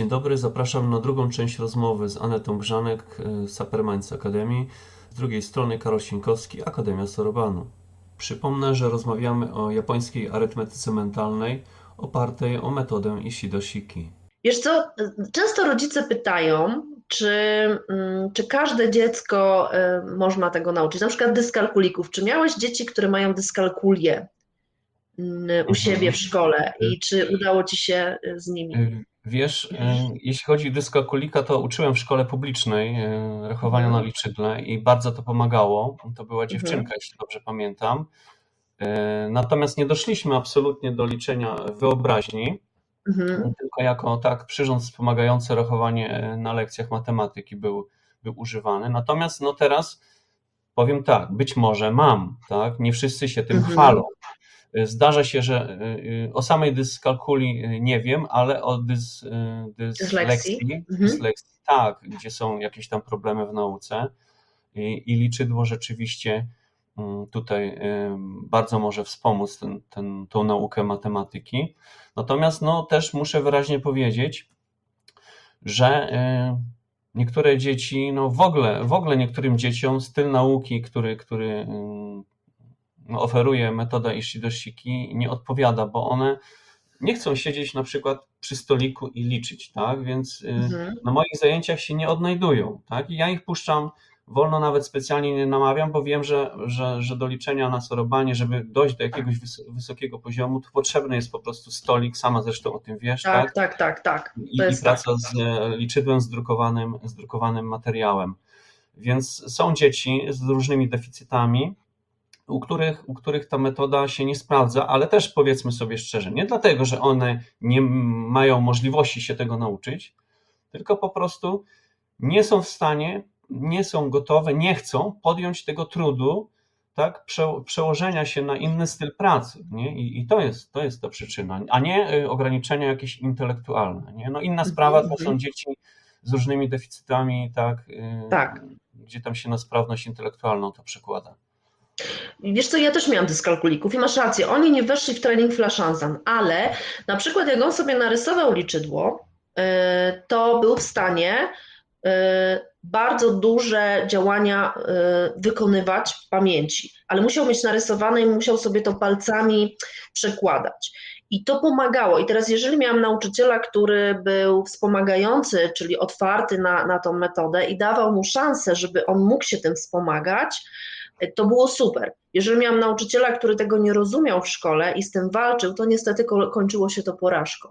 Dzień dobry, zapraszam na drugą część rozmowy z Anetą Grzanek e, z Sapermines Academy. Z drugiej strony Karol Sienkowski, Akademia Sorobanu. Przypomnę, że rozmawiamy o japońskiej arytmetyce mentalnej opartej o metodę Ishido Shiki. Wiesz co, często rodzice pytają, czy, mm, czy każde dziecko y, można tego nauczyć, na przykład dyskalkulików. Czy miałeś dzieci, które mają dyskalkulię mm, u siebie w szkole i czy udało ci się y, z nimi? Wiesz, e, jeśli chodzi o dyskalkulika, to uczyłem w szkole publicznej e, rachowania Mhm. na liczydle i bardzo to pomagało. To była dziewczynka, jeśli dobrze pamiętam. E, Natomiast nie doszliśmy absolutnie do liczenia wyobraźni. Mhm. tylko jako tak przyrząd wspomagający rachowanie na lekcjach matematyki był, był używany. Natomiast no teraz powiem tak, być może mam, tak? Nie wszyscy się tym Mhm. chwalą. Zdarza się, że e, e, o samej dyskalkuli e, nie wiem, ale o dys, Dyslekcji? dyslekcji, Mhm. dyslekcji tak, gdzie są jakieś tam problemy w nauce i, i liczydło rzeczywiście mm, tutaj bardzo może wspomóc ten, ten, tą naukę matematyki. Natomiast no, też muszę wyraźnie powiedzieć, że niektóre dzieci, no w ogóle, w ogóle niektórym dzieciom styl nauki, który, który oferuje metoda Ishido Shiki nie odpowiada, bo one nie chcą siedzieć na przykład przy stoliku i liczyć, tak? Więc y, Mhm. na moich zajęciach się nie odnajdują, tak? I ja ich puszczam wolno, nawet specjalnie nie namawiam, bo wiem, że, że, że do liczenia na sorobanie, żeby dojść do jakiegoś wys- wysokiego poziomu, to potrzebny jest po prostu stolik, sama zresztą o tym wiesz, tak? Tak, tak, tak, tak. I, i jest tak. praca z e, liczydłem, z drukowanym, z drukowanym materiałem. Więc są dzieci z różnymi deficytami, u których, u których ta metoda się nie sprawdza, ale też powiedzmy sobie szczerze, nie dlatego, że one nie mają możliwości się tego nauczyć, tylko po prostu nie są w stanie, nie są gotowe, nie chcą podjąć tego trudu, tak, prze, przełożenia się na inny styl pracy. Nie? I, I to jest, to jest ta przyczyna, a nie y, ograniczenia jakieś intelektualne. Nie? No inna sprawa to są dzieci z różnymi deficytami, tak, y, Tak. gdzie tam się na sprawność intelektualną to przekłada. Wiesz co, ja też miałam dyskalkulików i masz rację, oni nie weszli w trening flaszanzan, ale na przykład jak on sobie narysował liczydło, y, to był w stanie y, bardzo duże działania y, wykonywać w pamięci, ale musiał mieć narysowane i musiał sobie to palcami przekładać. I to pomagało. I teraz, jeżeli miałam nauczyciela, który był wspomagający, czyli otwarty na, na tą metodę i dawał mu szansę, żeby on mógł się tym wspomagać, to było super. Jeżeli miałam nauczyciela, który tego nie rozumiał w szkole i z tym walczył, to niestety ko- kończyło się to porażką.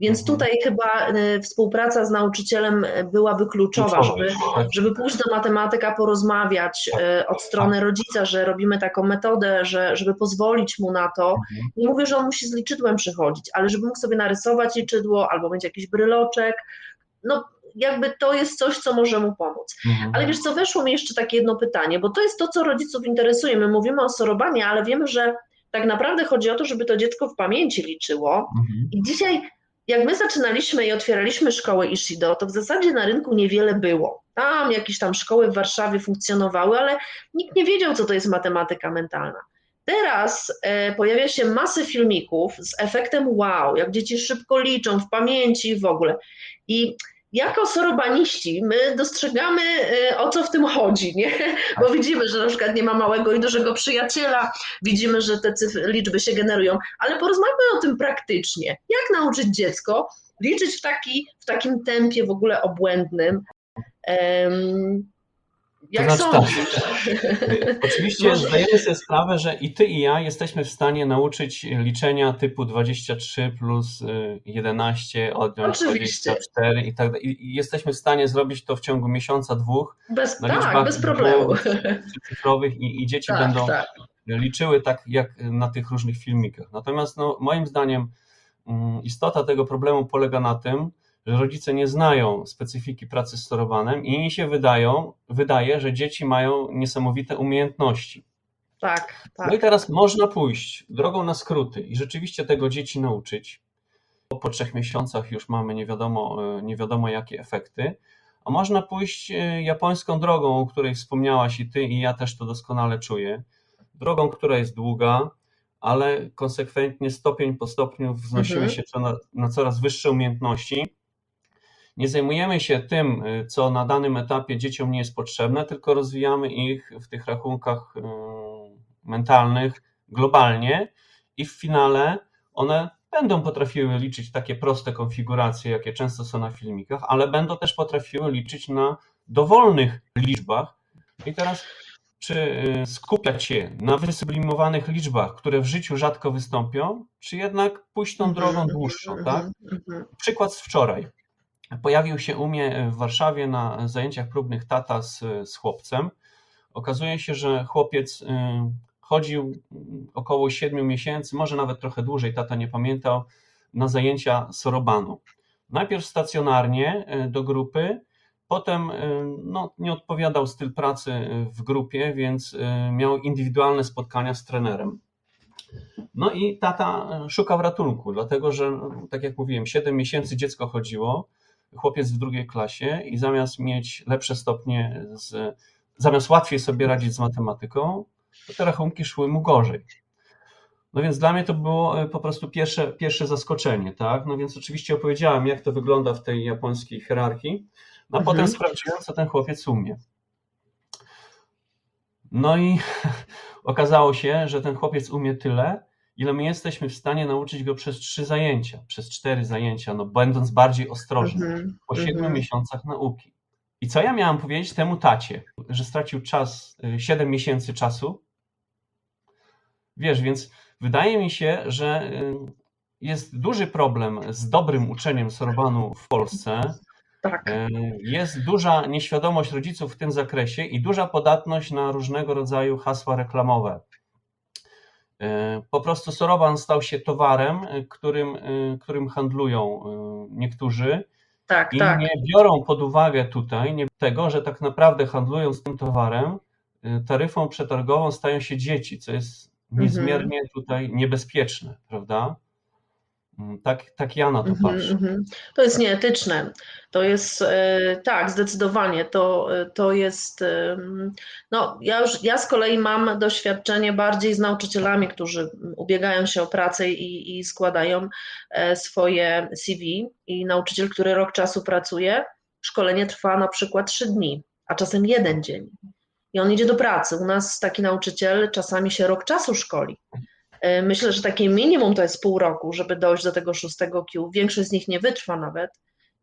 Więc Mhm. tutaj chyba y, współpraca z nauczycielem y, byłaby kluczowa, żeby, Tak. żeby pójść do matematyka, porozmawiać y, od strony rodzica, że robimy taką metodę, że, żeby pozwolić mu na to. Mhm. Nie mówię, że on musi z liczydłem przychodzić, ale żeby mógł sobie narysować liczydło albo mieć jakiś bryloczek. No, jakby to jest coś, co może mu pomóc. Mhm. Ale wiesz co, weszło mi jeszcze takie jedno pytanie, bo to jest to, co rodziców interesuje. My mówimy o sorobanie, ale wiemy, że tak naprawdę chodzi o to, żeby to dziecko w pamięci liczyło. Mhm. I dzisiaj, jak my zaczynaliśmy i otwieraliśmy szkołę Ishido, to w zasadzie na rynku niewiele było. Tam jakieś tam szkoły w Warszawie funkcjonowały, ale nikt nie wiedział, co to jest matematyka mentalna. Teraz e, pojawia się masę filmików z efektem wow, jak dzieci szybko liczą w pamięci i w ogóle. I jako sorobaniści my dostrzegamy, e, o co w tym chodzi, nie? Bo widzimy, że na przykład nie ma małego i dużego przyjaciela, widzimy, że te cyfry, liczby się generują, ale porozmawiamy o tym praktycznie. Jak nauczyć dziecko liczyć w, taki, w takim tempie w ogóle obłędnym? Jak To znaczy sądzisz? Oczywiście Może- zdajemy sobie sprawę, że i ty i ja jesteśmy w stanie nauczyć liczenia typu 23 plus y, 11 odjąć Oczywiście. 24 i tak dalej. I jesteśmy w stanie zrobić to w ciągu miesiąca, dwóch Bez, na tak, bez problemu. cyfrowych i, i dzieci Tak, będą tak. liczyły tak jak na tych różnych filmikach. Natomiast no, moim zdaniem mm, istota tego problemu polega na tym, że rodzice nie znają specyfiki pracy z sorobanem i im się wydają, wydaje, że dzieci mają niesamowite umiejętności. Tak, No i tak. teraz można pójść drogą na skróty i rzeczywiście tego dzieci nauczyć. Po trzech miesiącach już mamy nie wiadomo, e, nie wiadomo jakie efekty, a można pójść e, japońską drogą, o której wspomniałaś i ty, i ja też to doskonale czuję. Drogą, która jest długa, ale konsekwentnie, stopień po stopniu wznosimy Mhm. się na, na coraz wyższe umiejętności. Nie zajmujemy się tym, y, co na danym etapie dzieciom nie jest potrzebne, tylko rozwijamy ich w tych rachunkach y, mentalnych globalnie i w finale one będą potrafiły liczyć takie proste konfiguracje, jakie często są na filmikach, ale będą też potrafiły liczyć na dowolnych liczbach. I teraz, czy y, skupiać się na wysublimowanych liczbach, które w życiu rzadko wystąpią, czy jednak pójść tą drogą dłuższą, tak? Mhm. Przykład z wczoraj. Pojawił się u mnie w Warszawie na zajęciach próbnych tata z, z chłopcem. Okazuje się, że chłopiec y, chodził około 7 miesięcy, może nawet trochę dłużej, tata nie pamiętał, na zajęcia sorobanu. Najpierw stacjonarnie y, do grupy, potem y, no, nie odpowiadał styl pracy w grupie, więc miał indywidualne spotkania z trenerem. No i tata szukał ratunku, dlatego że, tak jak mówiłem, 7 miesięcy dziecko chodziło, chłopiec w drugiej klasie i zamiast mieć lepsze stopnie, z, zamiast łatwiej sobie radzić z matematyką, to te rachunki szły mu gorzej. No więc dla mnie to było po prostu pierwsze, pierwsze zaskoczenie, tak? No więc oczywiście opowiedziałem, jak to wygląda w tej japońskiej hierarchii, no a mhm. potem sprawdziłem, co ten chłopiec umie. No i okazało się, że ten chłopiec umie tyle, ile my jesteśmy w stanie nauczyć go przez trzy zajęcia, przez cztery zajęcia, no będąc bardziej ostrożnym, mm -hmm, po siedmiu mm -hmm. miesiącach nauki. I co ja miałam powiedzieć temu tacie, że stracił czas, siedem miesięcy czasu? Wiesz, więc wydaje mi się, że jest duży problem z dobrym uczeniem sorobanu w Polsce. Tak. Jest duża nieświadomość rodziców w tym zakresie i duża podatność na różnego rodzaju hasła reklamowe. Po prostu Soroban stał się towarem, którym, którym handlują niektórzy. Tak, I tak. nie biorą pod uwagę tutaj nie tego, że tak naprawdę handlując tym towarem, taryfą przetargową stają się dzieci, co jest niezmiernie mhm. tutaj niebezpieczne, prawda? Tak, tak ja na to Mhm, patrzę. mhm. To jest nieetyczne. To jest e, tak, zdecydowanie. To, to jest. em, No, ja już ja z kolei mam doświadczenie bardziej z nauczycielami, którzy ubiegają się o pracę i, i składają e, swoje CV. I nauczyciel, który rok czasu pracuje, szkolenie trwa na przykład trzy dni, a czasem jeden dzień. I on idzie do pracy. U nas taki nauczyciel czasami się rok czasu szkoli. E, Myślę, że takie minimum to jest pół roku, żeby dojść do tego szóstego Q. Większość z nich nie wytrwa nawet.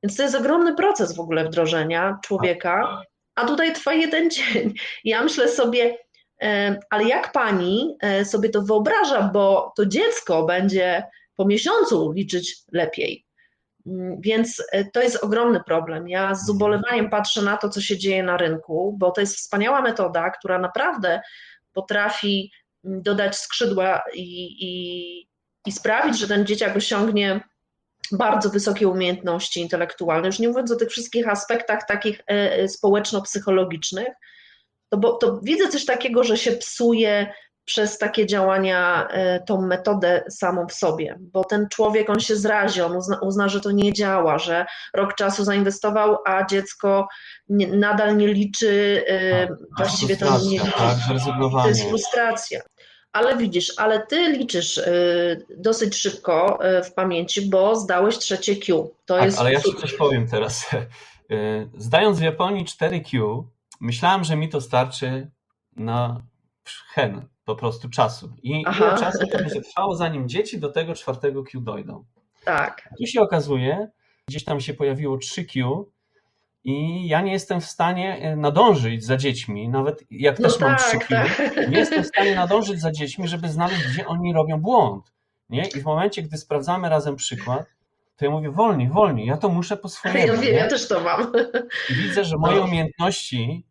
Więc to jest ogromny proces w ogóle wdrożenia człowieka, a tutaj trwa jeden dzień. Ja myślę sobie, e, ale jak pani e, sobie to wyobraża, bo to dziecko będzie po miesiącu liczyć lepiej. Mm, Więc to jest ogromny problem. Ja z ubolewaniem patrzę na to, co się dzieje na rynku, bo to jest wspaniała metoda, która naprawdę potrafi dodać skrzydła i, i, i sprawić, że ten dzieciak osiągnie bardzo wysokie umiejętności intelektualne, już nie mówiąc o tych wszystkich aspektach takich e, społeczno-psychologicznych, to, bo, to widzę coś takiego, że się psuje przez takie działania e, tą metodę samą w sobie, bo ten człowiek, on się zrazi, on uzna, uzna że to nie działa, że rok czasu zainwestował, a dziecko nie, nadal nie liczy, e, właściwie to nie tak, zrezygnowanie. to jest frustracja. Ale widzisz, ale ty liczysz y, dosyć szybko y, w pamięci, bo zdałeś trzecie Q. To Tak, jest ale ja ci coś powiem teraz. Y, Zdając w Japonii 4Q, myślałem, że mi to starczy na hen po prostu czasu. I Aha. ile czasu to będzie trwało, zanim dzieci do tego czwartego Q dojdą. tak. Tu się okazuje, gdzieś tam się pojawiło 3Q i ja nie jestem w stanie e, nadążyć za dziećmi, nawet jak No też mam tak, 3Q, tak. nie jestem w stanie nadążyć za dziećmi, żeby znaleźć, gdzie oni robią błąd. Nie? I w momencie, gdy sprawdzamy razem przykład, to ja mówię wolniej, wolniej, ja to muszę po swojemu. Ja wiem, ja też to mam. I widzę, że moje No. umiejętności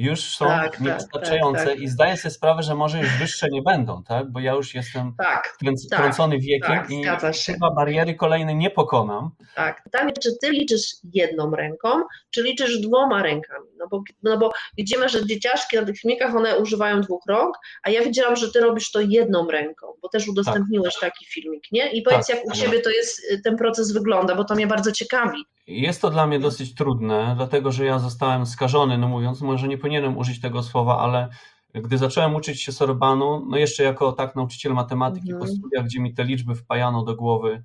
już są Tak, tak, niewystarczające tak, tak. i zdaję sobie sprawę, że może już wyższe nie będą, tak? bo ja już jestem Tak, tak, kręcony wiekiem tak, i chyba bariery kolejne nie pokonam. tak. Pytanie, czy ty liczysz jedną ręką, czy liczysz dwoma rękami? No bo, no bo widzimy, że dzieciaszki na tych filmikach, one używają dwóch rąk, a ja widziałam, że ty robisz to jedną ręką, bo też udostępniłeś taki filmik, nie? I powiedz, Tak, jak u tak. ciebie to jest, y, ten proces wygląda, bo to mnie bardzo ciekawi. Jest to dla mnie dosyć trudne, dlatego że ja zostałem skażony, no mówiąc, może nie powinienem użyć tego słowa, ale gdy zacząłem uczyć się Sorbanu, no jeszcze jako tak nauczyciel matematyki Mhm. po studiach, gdzie mi te liczby wpajano do głowy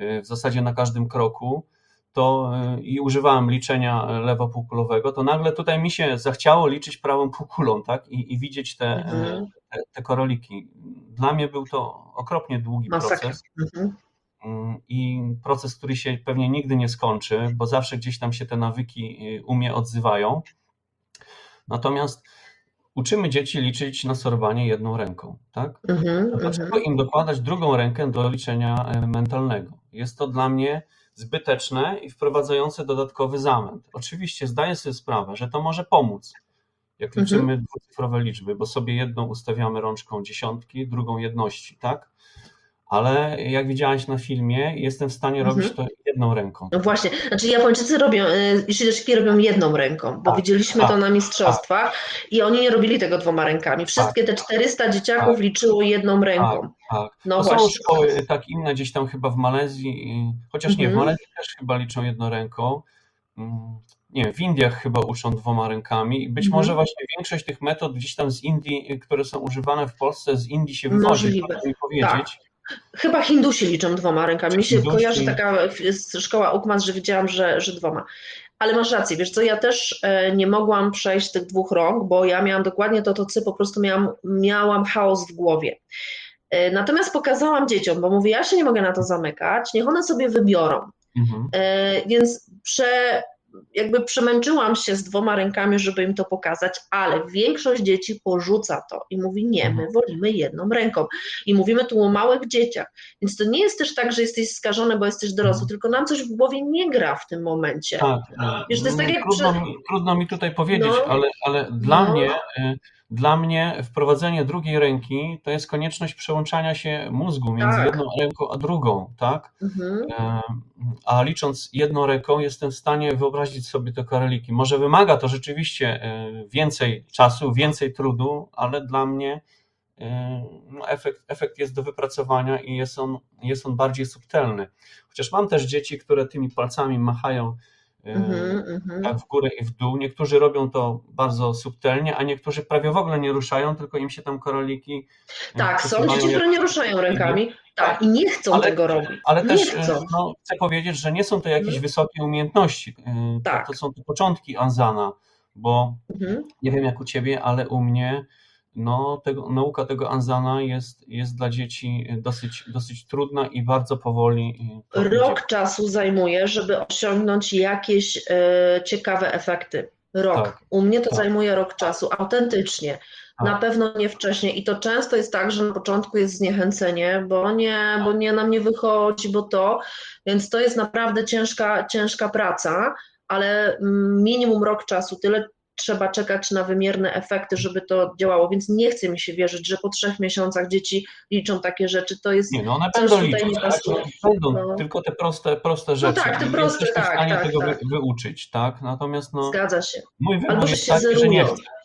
y, w zasadzie na każdym kroku, to y, i używałem liczenia lewopółkulowego, to nagle tutaj mi się zachciało liczyć prawą półkulą, tak? I, i widzieć te, Mhm. te, te koroliki. Dla mnie był to okropnie długi Masakra. proces. Mhm. Mm, I proces, który się pewnie nigdy nie skończy, bo zawsze gdzieś tam się te nawyki y, u mnie odzywają. Natomiast uczymy dzieci liczyć na sorbanie jedną ręką, tak? Mhm. Dlaczego Mhm. im dokładać drugą rękę do liczenia e, mentalnego? Jest to dla mnie zbyteczne i wprowadzające dodatkowy zamęt. Oczywiście zdaję sobie sprawę, że to może pomóc, jak Mhm. liczymy dwucyfrowe liczby, bo sobie jedną ustawiamy rączką dziesiątki, drugą jedności, tak? Ale jak widziałaś na filmie, jestem w stanie Mhm. robić to jedną ręką. No właśnie, znaczy Japończycy robią, y, Iszydeszki robią jedną ręką, bo Tak, widzieliśmy tak, to na mistrzostwach i oni nie robili tego dwoma rękami. Wszystkie te 400 dzieciaków tak. liczyło jedną ręką. Tak. No to są właśnie. szkoły tak inne gdzieś tam chyba w Malezji, chociaż nie, w Mhm. Malezji też chyba liczą jedną ręką. Mm, Nie wiem, w Indiach chyba uczą dwoma rękami i być Mhm. może właśnie większość tych metod gdzieś tam z Indii, które są używane w Polsce, z Indii się wywodzi, proszę mi powiedzieć. Chyba Hindusi liczą dwoma rękami. Mi się Hindusi. kojarzy taka szkoła Ukmas, że wiedziałam, że, że dwoma. Ale masz rację, wiesz co, ja też e, nie mogłam przejść tych dwóch rąk, bo ja miałam dokładnie to, to co po prostu miałam, miałam chaos w głowie. E, Natomiast pokazałam dzieciom, bo mówię, ja się nie mogę na to zamykać, niech one sobie wybiorą. Mhm. E, Więc prze, jakby przemęczyłam się z dwoma rękami, żeby im to pokazać, ale większość dzieci porzuca to i mówi: Nie, my wolimy jedną ręką. I mówimy tu o małych dzieciach. Więc to nie jest też tak, że jesteś skażony, bo jesteś dorosły, tylko nam coś w głowie nie gra w tym momencie. Tak. Wiesz, to jest tak jak trudno, przy- mi, trudno mi tutaj powiedzieć, No. ale, ale dla No. mnie y, dla mnie wprowadzenie drugiej ręki to jest konieczność przełączania się mózgu między Tak. jedną ręką a drugą, tak? Mhm. E, A licząc jedną ręką, jestem w stanie wyobrazić sobie te koreliki. Może wymaga to rzeczywiście e, więcej czasu, więcej trudu, ale dla mnie e, no, efekt, efekt jest do wypracowania i jest on, jest on bardziej subtelny. Chociaż mam też dzieci, które tymi palcami machają. Tak w górę i w dół. Niektórzy robią to bardzo subtelnie, a niektórzy prawie w ogóle nie ruszają, tylko im się tam koroliki. e, Tak, są dzieci, które nie ruszają rękami. Tak, i nie chcą Ale- tego robić. ale nie też chcą. e, no, chcę powiedzieć, że nie są to jakieś Mhm. wysokie umiejętności. Tak. To, to są te początki Anzana, bo Mhm. nie wiem jak u ciebie, ale u mnie no, tego, nauka tego Anzana jest, jest dla dzieci dosyć, dosyć trudna i bardzo powoli. e. Rok czasu zajmuje, żeby osiągnąć jakieś e, ciekawe efekty. Rok. Tak. U mnie to Tak. zajmuje rok czasu, autentycznie. Tak. Na pewno nie wcześniej. I to często jest tak, że na początku jest zniechęcenie, bo nie, bo nie nam nie wychodzi, bo to. Więc to jest naprawdę ciężka, ciężka praca, ale mm, minimum rok czasu, tyle trzeba czekać na wymierne efekty, żeby to działało. Więc nie chce mi się wierzyć, że po trzech miesiącach dzieci liczą takie rzeczy. To jest Nie, no one będą liczyć, nie tak? pasuje. Będą No. tylko te proste, proste rzeczy. tak, te proste, jesteśmy w tak, stanie tak, tego tak. Wy, wyuczyć, tak? Natomiast no, Zgadza się. mój Albo jest się taki, że nie zerują. chcę.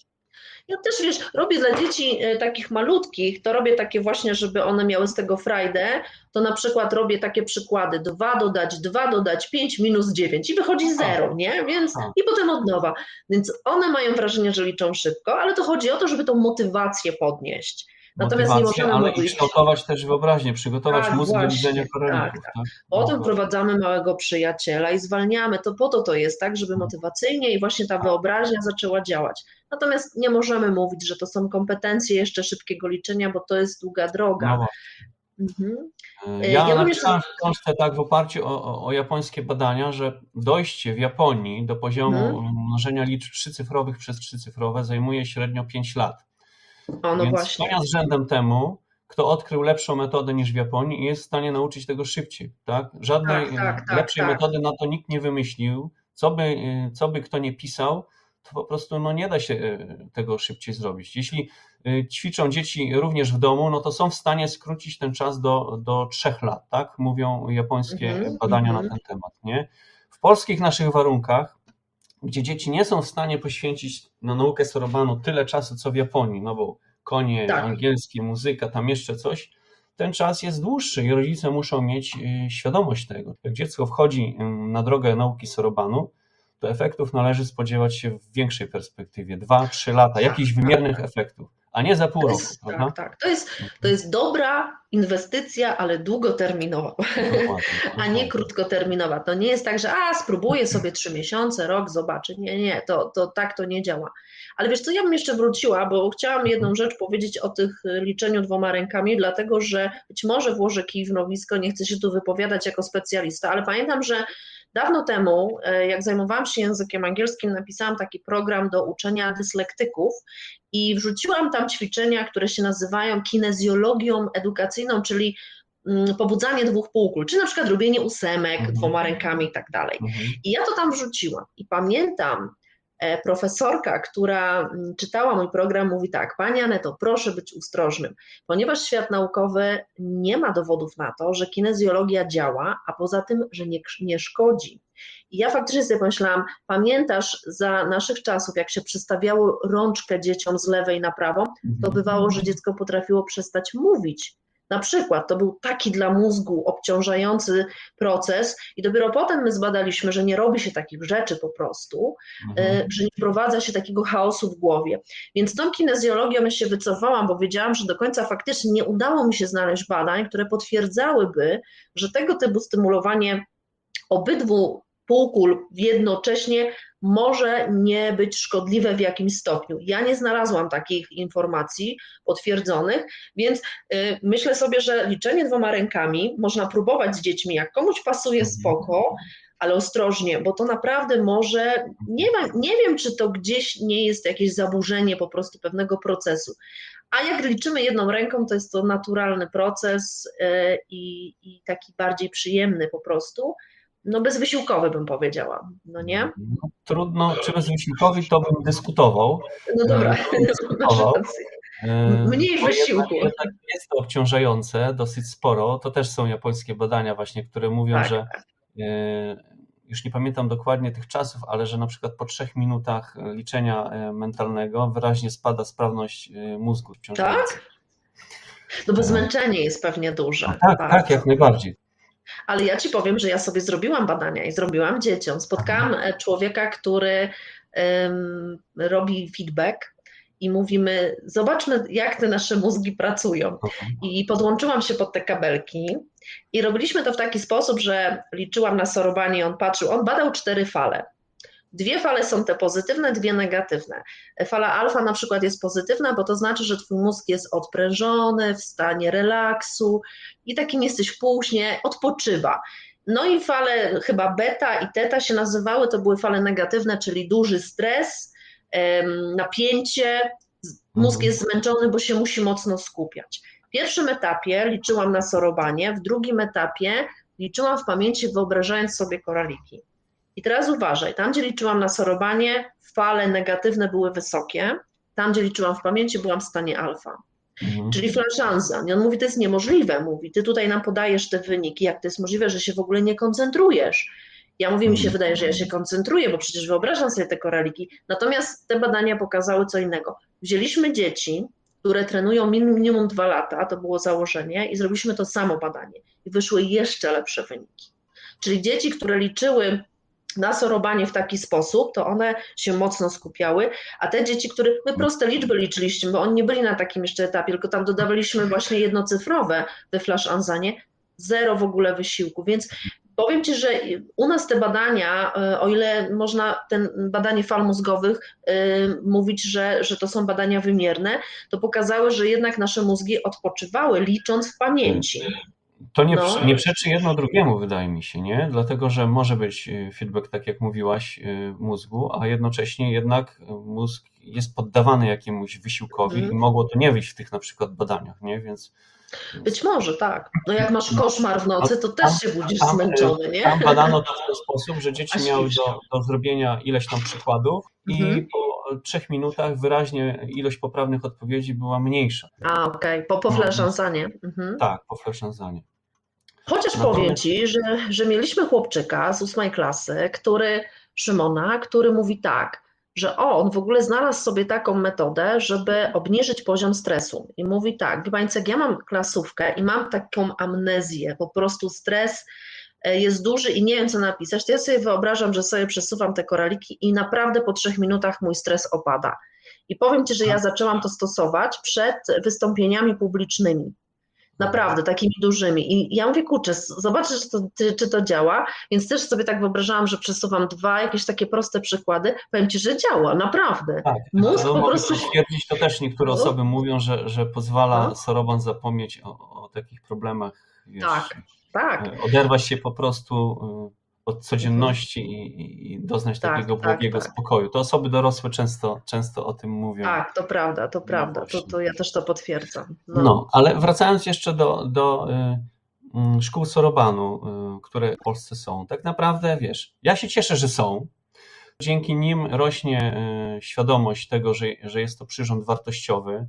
Ja też wiesz, robię dla dzieci e, takich malutkich, to robię takie właśnie, żeby one miały z tego frajdę, to na przykład robię takie przykłady, 2 dodać 2 dodać 5 minus 9 i wychodzi 0, nie? Więc Tak. i potem od nowa. Więc one mają wrażenie, że liczą szybko, ale to chodzi o to, żeby tą motywację podnieść. Natomiast nie możemy ale i mówić. kształtować też wyobraźnię, przygotować Tak, mózg do widzenia korelików. tak, Tak, Potem No, wprowadzamy małego przyjaciela i zwalniamy. To po to to jest, tak, żeby motywacyjnie i właśnie ta wyobraźnia zaczęła działać. Natomiast nie możemy mówić, że to są kompetencje jeszcze szybkiego liczenia, bo to jest długa no droga. właśnie. Mhm. E, Ja, ja napisałem w książce tak w oparciu o, o, o japońskie badania, że dojście w Japonii do poziomu Mhm. mnożenia liczb trzycyfrowych przez trzycyfrowe zajmuje średnio 5 lat. O, no Więc właśnie. Z rzędem temu, kto odkrył lepszą metodę niż w Japonii i jest w stanie nauczyć tego szybciej. Tak? Żadnej Tak, tak, e, tak, lepszej tak. metody na to nikt nie wymyślił. Co by, e, co by kto nie pisał, to po prostu no, nie da się e, tego szybciej zrobić. Jeśli e, ćwiczą dzieci również w domu, no to są w stanie skrócić ten czas do, do 3 lat, tak? Mówią japońskie Mhm, badania mhm. na ten temat. Nie? W polskich naszych warunkach, gdzie dzieci nie są w stanie poświęcić na naukę sorobanu tyle czasu, co w Japonii, no bo konie, Tak. angielskie, muzyka, tam jeszcze coś, ten czas jest dłuższy i rodzice muszą mieć y, świadomość tego. Jak dziecko wchodzi y, na drogę nauki sorobanu, efektów należy spodziewać się w większej perspektywie, 2-3 lata, jakichś wymiernych efektów. a nie za pół To roku, jest, tak, tak. To jest, to jest dobra inwestycja, ale długoterminowa, a nie krótkoterminowa. To nie jest tak, że a spróbuję sobie trzy miesiące, rok, zobaczę. Nie, nie, to, to tak to nie działa. Ale wiesz co, ja bym jeszcze wróciła, bo chciałam jedną rzecz powiedzieć o tych y, liczeniu dwoma rękami, dlatego że być może włożę kij w nowisko, nie chcę się tu wypowiadać jako specjalista, ale pamiętam, że dawno temu, e, jak zajmowałam się językiem angielskim, napisałam taki program do uczenia dyslektyków i wrzuciłam tam ćwiczenia, które się nazywają kinezjologią edukacyjną, czyli mm, pobudzanie dwóch półkul, czy na przykład robienie ósemek Mhm. dwoma rękami i tak dalej. Mhm. I ja to tam wrzuciłam. I pamiętam, profesorka, która mm, czytała mój program, mówi tak: Pani Aneto, proszę być ostrożnym, ponieważ świat naukowy nie ma dowodów na to, że kinezjologia działa, a poza tym, że nie, nie szkodzi. I ja faktycznie sobie pomyślałam, pamiętasz za naszych czasów, jak się przystawiało rączkę dzieciom z lewej na prawą, to bywało, że dziecko potrafiło przestać mówić. Na przykład to był taki dla mózgu obciążający proces, i dopiero potem my zbadaliśmy, że nie robi się takich rzeczy po prostu, Mhm. e, że nie wprowadza się takiego chaosu w głowie. Więc tą kinezjologią ja się wycofałam, bo wiedziałam, że do końca faktycznie nie udało mi się znaleźć badań, które potwierdzałyby, że tego typu stymulowanie obydwu półkul jednocześnie może nie być szkodliwe w jakimś stopniu. Ja nie znalazłam takich informacji potwierdzonych, więc y, myślę sobie, że liczenie dwoma rękami można próbować z dziećmi, jak komuś pasuje spoko, ale ostrożnie, bo to naprawdę może, nie, nie wiem, czy to gdzieś nie jest jakieś zaburzenie po prostu pewnego procesu. A jak liczymy jedną ręką, to jest to naturalny proces y, i, i taki bardziej przyjemny po prostu no bezwysiłkowy bym powiedziała, no nie? No, trudno, czy bezwysiłkowy to bym dyskutował. No dobra, E, dyskutował. masz rację. E, Mniej wysiłku. Jednak, jest to obciążające dosyć sporo. To też są japońskie badania właśnie, które mówią, Tak, że e, już nie pamiętam dokładnie tych czasów, ale że na przykład po trzech minutach liczenia mentalnego wyraźnie spada sprawność mózgu obciążającej. Tak? No bo zmęczenie jest pewnie duże. Tak, bardzo. tak, jak najbardziej. Ale ja ci powiem, że ja sobie zrobiłam badania i zrobiłam dzieciom. Spotkałam e, człowieka, który em, robi feedback i mówimy, zobaczmy, jak te nasze mózgi pracują. I podłączyłam się pod te kabelki i robiliśmy to w taki sposób, że liczyłam na sorowanie, on patrzył, on badał cztery fale. Dwie fale są te pozytywne, dwie negatywne. Fala alfa na przykład jest pozytywna, bo to znaczy, że twój mózg jest odprężony, w stanie relaksu i takim jesteś w półśnie, odpoczywa. No i fale chyba beta i teta się nazywały, to były fale negatywne, czyli duży stres, napięcie, mózg Mhm. jest zmęczony, bo się musi mocno skupiać. W pierwszym etapie liczyłam na sorowanie, w drugim etapie liczyłam w pamięci, wyobrażając sobie koraliki. I teraz uważaj, tam gdzie liczyłam na sorowanie, fale negatywne były wysokie, tam gdzie liczyłam w pamięci, byłam w stanie alfa. Mhm. Czyli flaszanza. I on mówi, to jest niemożliwe, mówi, ty tutaj nam podajesz te wyniki, jak to jest możliwe, że się w ogóle nie koncentrujesz. Ja mówię, mi się Mhm. wydaje, że ja się koncentruję, bo przecież wyobrażam sobie te koraliki. Natomiast te badania pokazały co innego. Wzięliśmy dzieci, które trenują min- minimum dwa lata, to było założenie, i zrobiliśmy to samo badanie. I wyszły jeszcze lepsze wyniki. Czyli dzieci, które liczyły na sorowanie w taki sposób, to one się mocno skupiały, a te dzieci, które, my proste liczby liczyliśmy, bo oni nie byli na takim jeszcze etapie, tylko tam dodawaliśmy właśnie jednocyfrowe we Flash Anzanie, zero w ogóle wysiłku, więc powiem Ci, że u nas te badania, y, o ile można ten badanie fal mózgowych y, mówić, że, że to są badania wymierne, to pokazały, że jednak nasze mózgi odpoczywały, licząc w pamięci. To nie, No. nie przeczy jedno drugiemu, wydaje mi się, nie? Dlatego, że może być y, feedback, tak jak mówiłaś, y, mózgu, a jednocześnie jednak y, mózg jest poddawany jakiemuś wysiłkowi Mhm. i mogło to nie wyjść w tych na przykład badaniach, nie? Więc, Być może, tak. No jak masz koszmar w nocy, to też się budzisz tam, zmęczony, nie? Tam badano to w ten sposób, że dzieci miały do, do zrobienia ileś tam przykładów i Mhm. po trzech minutach wyraźnie ilość poprawnych odpowiedzi była mniejsza. A, okej, po, po No. flaszansanie. Mhm. Tak, po fleszanzanie. Chociaż Natomiast- powiem Ci, że, że mieliśmy chłopczyka z ósmej klasy, który, Szymona, który mówi tak, że on w ogóle znalazł sobie taką metodę, żeby obniżyć poziom stresu. I mówi tak, wie Państwo, jak ja mam klasówkę i mam taką amnezję, po prostu stres e, jest duży i nie wiem co napisać, to ja sobie wyobrażam, że sobie przesuwam te koraliki i naprawdę po trzech minutach mój stres opada. I powiem Ci, że ja zaczęłam to stosować przed wystąpieniami publicznymi. Naprawdę, takimi dużymi. I ja mówię, kurczę, zobaczę, czy to, czy to działa. Więc też sobie tak wyobrażałam, że przesuwam dwa jakieś takie proste przykłady. Powiem Ci, że działa, naprawdę. Tak, Mózg to po prostu. potwierdzić, to też niektóre No. osoby mówią, że, że pozwala No. soroban zapomnieć o, o takich problemach, wiesz, Tak, tak. e, oderwać się po prostu e, od codzienności i, i- doznać Tak, takiego tak, błagiego tak. spokoju. To osoby dorosłe często, często o tym mówią. Tak, to prawda, to prawda. To, właśnie. to ja też to potwierdzam. No, ale wracając jeszcze do, do y, mm, szkół Sorobanu, y, które w Polsce są, tak naprawdę wiesz, ja się cieszę, że są. Dzięki nim rośnie y, świadomość tego, że, że jest to przyrząd wartościowy.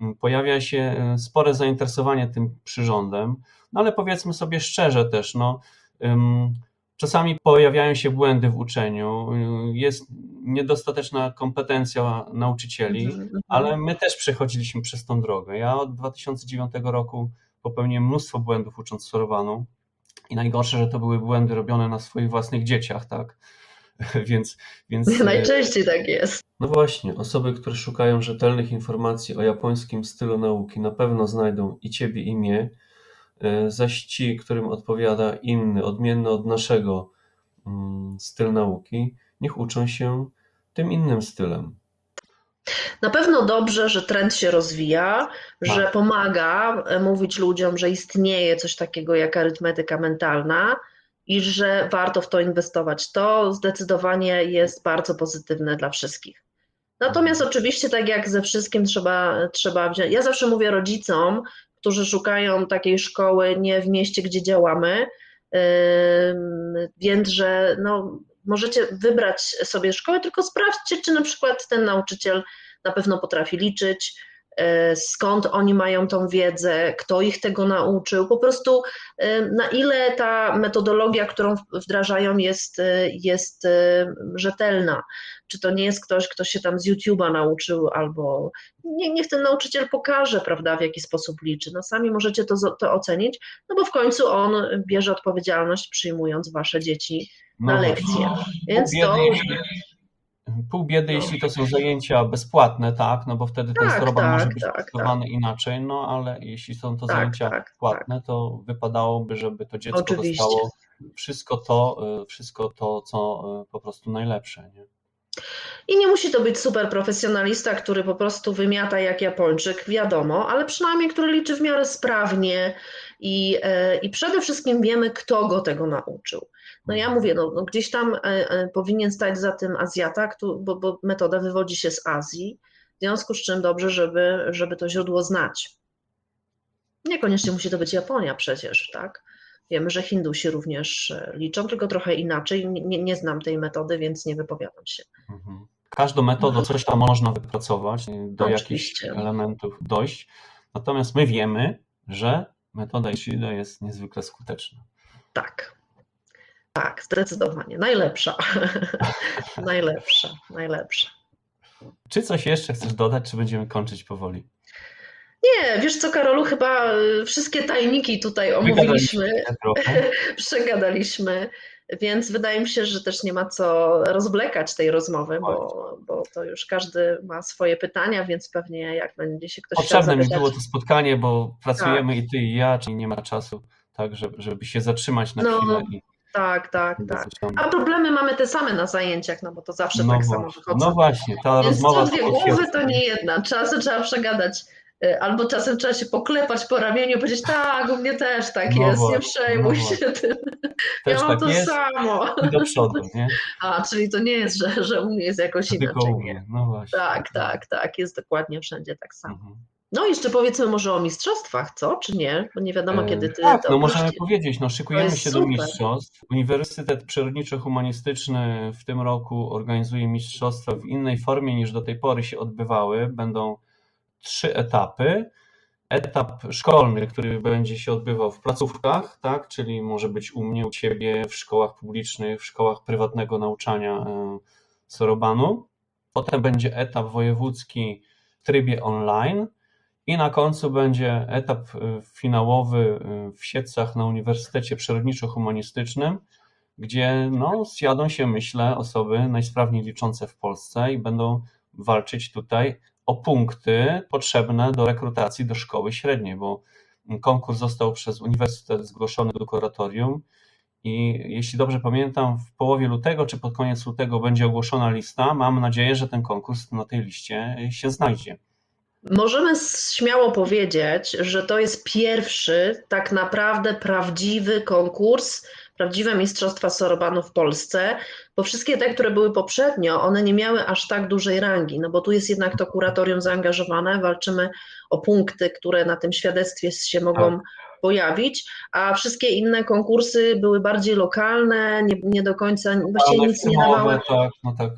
Mm, Pojawia się y, spore zainteresowanie tym przyrządem, no ale powiedzmy sobie szczerze też, no, ym, czasami pojawiają się błędy w uczeniu, jest niedostateczna kompetencja nauczycieli. Mhm, mhm. Ale my też przechodziliśmy przez tą drogę. Ja od 2009 roku popełniłem mnóstwo błędów ucząc sorowanu i najgorsze, że to były błędy robione na swoich własnych dzieciach, tak? Więc, więc e, Najczęściej tak jest. no właśnie, osoby, które szukają rzetelnych informacji o japońskim stylu nauki, na pewno znajdą i ciebie, i mnie, zaś ci, którym odpowiada inny, odmienny od naszego mm, styl nauki, niech uczą się tym innym stylem. Na pewno dobrze, że trend się rozwija, że pomaga e, mówić ludziom, że istnieje coś takiego jak arytmetyka mentalna i że warto w to inwestować. To zdecydowanie jest bardzo pozytywne dla wszystkich. Natomiast oczywiście, tak jak ze wszystkim, trzeba, trzeba wziąć. Ja zawsze mówię rodzicom, którzy szukają takiej szkoły nie w mieście, gdzie działamy, więc że no, możecie wybrać sobie szkołę, tylko sprawdźcie, czy na przykład ten nauczyciel na pewno potrafi liczyć, skąd oni mają tą wiedzę, kto ich tego nauczył, po prostu e, na ile ta metodologia, którą wdrażają jest, e, jest e, rzetelna. Czy to nie jest ktoś, kto się tam z YouTube'a nauczył, albo nie, niech ten nauczyciel pokaże, prawda, w jaki sposób liczy. No sami możecie to, to ocenić, no bo w końcu on bierze odpowiedzialność przyjmując wasze dzieci na No lekcje. Więc to... pół biedy, No. jeśli to są zajęcia bezpłatne, tak, no bo wtedy ten Tak, soroban tak, może być tak, traktowany inaczej, no ale jeśli są to Tak, zajęcia tak, płatne, to wypadałoby, żeby to dziecko Oczywiście. dostało wszystko to, y, wszystko to, co y, po prostu najlepsze. Nie? I nie musi to być super profesjonalista, który po prostu wymiata jak Japończyk, wiadomo, ale przynajmniej który liczy w miarę sprawnie i, e, i przede wszystkim wiemy, kto go tego nauczył. No ja mówię, no, no gdzieś tam e, e, powinien stać za tym Azjata, bo, bo metoda wywodzi się z Azji, w związku z czym dobrze, żeby, żeby to źródło znać. Niekoniecznie musi to być Japonia przecież, tak? Wiemy, że Hindusi również e, liczą, tylko trochę inaczej. Nie, nie- znam tej metody, więc nie wypowiadam się. Mhm. Każdą metodą coś tam można wypracować, do jakichś Oczywiście. elementów dojść, natomiast my wiemy, że metoda Ishido jest niezwykle skuteczna. Tak. Tak, zdecydowanie. Najlepsza. najlepsza, najlepsza. Czy coś jeszcze chcesz dodać, czy będziemy kończyć powoli? Nie, wiesz co, Karolu, chyba y, wszystkie tajniki tutaj omówiliśmy, przegadaliśmy, więc wydaje mi się, że też nie ma co rozwlekać tej rozmowy, bo, bo to już każdy ma swoje pytania, więc pewnie jak będzie się ktoś chciał Potrzebne mi było to spotkanie, bo pracujemy i ty i ja, czyli nie ma czasu, tak, żeby, żeby się zatrzymać na No, chwilę i tak, tak, tak. A problemy mamy te same na zajęciach, no bo to zawsze No tak samo właśnie, wychodzą. no właśnie, ta Więc rozmowa dwie głowy to nie jedna. Czasem trzeba przegadać, y, albo czasem trzeba się poklepać po ramieniu i powiedzieć, tak, u mnie też tak No jest, nie właśnie, przejmuj no się tym. Też ja mam tak to jest samo. i do przodu, nie? A, czyli to nie jest, że, że u mnie jest jakoś Tylko inaczej. u Nie. mnie, no właśnie. Tak, tak, tak, jest dokładnie wszędzie tak samo. Mhm. No jeszcze powiedzmy może o mistrzostwach, co, czy nie? Bo nie wiadomo, E, kiedy ty Tak, to no możemy powiedzieć, no szykujemy się do super. mistrzostw. Uniwersytet Przyrodniczo-Humanistyczny w tym roku organizuje mistrzostwa w innej formie niż do tej pory się odbywały. Będą trzy etapy. Etap szkolny, który będzie się odbywał w placówkach, tak, czyli może być u mnie, u ciebie, w szkołach publicznych, w szkołach prywatnego nauczania e, Sorobanu. Potem będzie etap wojewódzki w trybie online. I na końcu będzie etap y, finałowy y, w Siedcach na Uniwersytecie Przyrodniczo-Humanistycznym, gdzie no, zjadą się, myślę, osoby najsprawniej liczące w Polsce i będą walczyć tutaj o punkty potrzebne do rekrutacji do szkoły średniej, bo konkurs został przez uniwersytet zgłoszony do kuratorium i jeśli dobrze pamiętam, w połowie lutego czy pod koniec lutego będzie ogłoszona lista. Mam nadzieję, że ten konkurs na tej liście się znajdzie. Możemy śmiało powiedzieć, że to jest pierwszy tak naprawdę prawdziwy konkurs, prawdziwe Mistrzostwa Sorobanu w Polsce, bo wszystkie te, które były poprzednio, one nie miały aż tak dużej rangi, no bo tu jest jednak to kuratorium zaangażowane, walczymy o punkty, które na tym świadectwie się mogą Tak. pojawić, a wszystkie inne konkursy były bardziej lokalne, nie, nie do końca, właściwie nic nie dawały. Tak, no tak.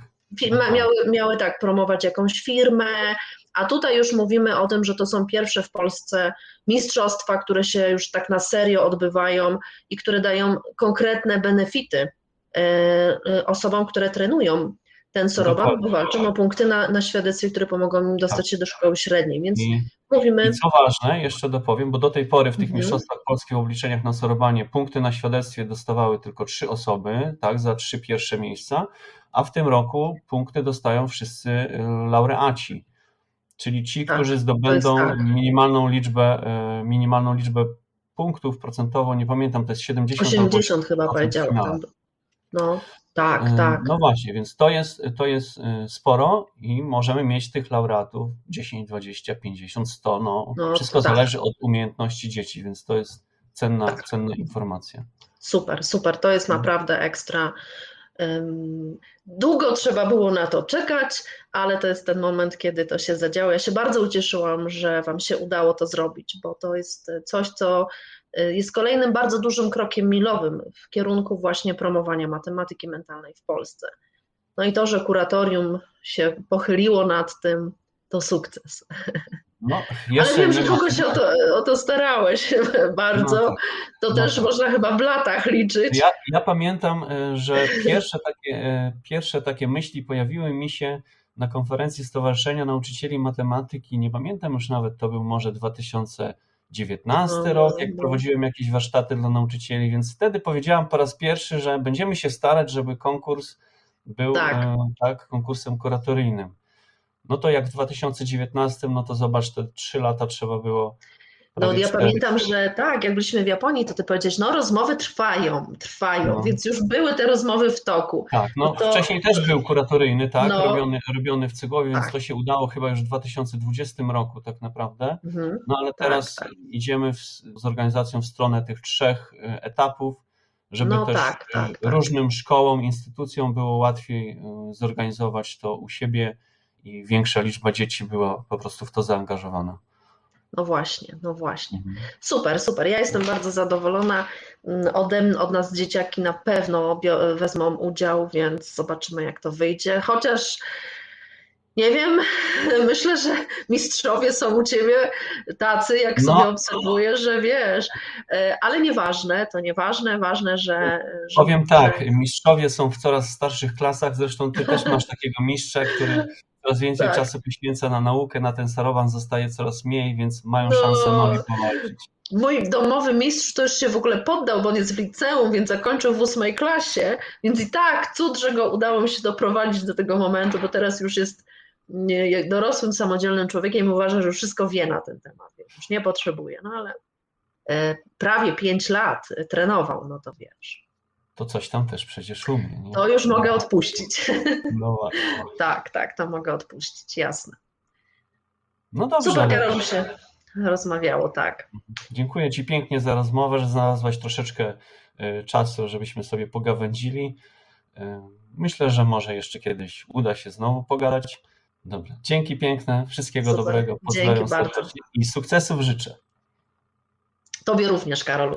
Miały, miały tak promować jakąś firmę, a tutaj już mówimy o tym, że to są pierwsze w Polsce mistrzostwa, które się już tak na serio odbywają i które dają konkretne benefity e, e, osobom, które trenują ten soroban, bo walczą o punkty na, na świadectwie, które pomogą im dostać się do szkoły średniej. Więc I, mówimy, I co ważne, jeszcze dopowiem, bo do tej pory w tych Mhm. mistrzostwach polskich w obliczeniach na sorobanie punkty na świadectwie dostawały tylko trzy osoby, tak, za trzy pierwsze miejsca, a w tym roku punkty dostają wszyscy y, laureaci, czyli ci, Tak, którzy zdobędą tak. minimalną liczbę, y, minimalną liczbę punktów procentowo, nie pamiętam, to jest 70 albo 80 chyba 80% powiedział. finale. Tam. No, tak, tak. No właśnie, więc to jest, to jest y, sporo i możemy mieć tych laureatów 10, 20, 50, 100. No, No, wszystko tak. zależy od umiejętności dzieci, więc to jest cenna, Tak. cenna informacja. Super, super, to jest naprawdę ekstra. Długo trzeba było na to czekać, ale to jest ten moment, kiedy to się zadziało. Ja się bardzo ucieszyłam, że Wam się udało to zrobić, bo to jest coś, co y, jest kolejnym bardzo dużym krokiem milowym w kierunku właśnie promowania matematyki mentalnej w Polsce. No i to, że kuratorium się pochyliło nad tym, to sukces. No, Ale wiem, że się o to, o to starałeś bardzo. No tak. To no też tak. można chyba w latach liczyć. Ja, ja pamiętam, y, że pierwsze takie, y, pierwsze takie myśli pojawiły mi się na konferencji Stowarzyszenia Nauczycieli Matematyki. Nie pamiętam już nawet, to był może 2019 No, rok, jak no. prowadziłem jakieś warsztaty dla nauczycieli, więc wtedy powiedziałam po raz pierwszy, że będziemy się starać, żeby konkurs był Tak. tak, tak konkursem kuratoryjnym. No to jak w 2019, no to zobacz, te trzy lata trzeba było. No ja pamiętam, że tak, jak byliśmy w Japonii, to ty powiedziałeś, no rozmowy trwają, trwają, No. więc już były te rozmowy w toku. Tak, no No to- wcześniej też był kuratoryjny, tak, No. robiony, robiony w Cygłowie, więc Tak. to się udało chyba już w 2020 roku tak naprawdę. Mhm. No ale Tak, teraz tak. idziemy w, z organizacją w stronę tych trzech y, etapów, żeby No też tak, y, tak, tak. różnym szkołom, instytucjom było łatwiej y, zorganizować to u siebie i większa liczba dzieci była po prostu w to zaangażowana. No właśnie, no właśnie. Mhm. Super, super. Ja jestem bardzo zadowolona. Mm, Ode mnie, od nas dzieciaki na pewno wezmą udział, więc zobaczymy, jak to wyjdzie. Chociaż nie wiem, myślę, że mistrzowie są u ciebie tacy, jak No. sobie obserwuję, że wiesz, E, ale nieważne, to nieważne, ważne, że. że Powiem tak, mistrzowie są w coraz starszych klasach, zresztą ty też masz takiego mistrza, który coraz więcej Tak. czasu poświęca na naukę, na ten sarowan zostaje coraz mniej, więc mają No. szansę nowi powalczyć. Mój domowy mistrz to już się w ogóle poddał, bo on jest w liceum, więc zakończył w ósmej klasie, więc i tak cud, że go udało mi się doprowadzić do tego momentu, bo teraz już jest dorosłym, samodzielnym człowiekiem i uważa, że już wszystko wie na ten temat, już nie potrzebuje, no ale e, prawie pięć lat trenował, no to wiesz, To coś tam też przecież umie. Nie? to już mogę odpuścić. No, właśnie. tak, tak, to mogę odpuścić, jasne. no dobrze, Super, Karol, się rozmawiało, tak. dziękuję Ci pięknie za rozmowę, że znalazłaś troszeczkę y, czasu, żebyśmy sobie pogawędzili. Y, Myślę, że może jeszcze kiedyś uda się znowu pogadać. Dobrze, dzięki piękne, wszystkiego Super. dobrego, Dzięki pozdrawiam bardzo. serdecznie i sukcesów życzę. Tobie również, Karol.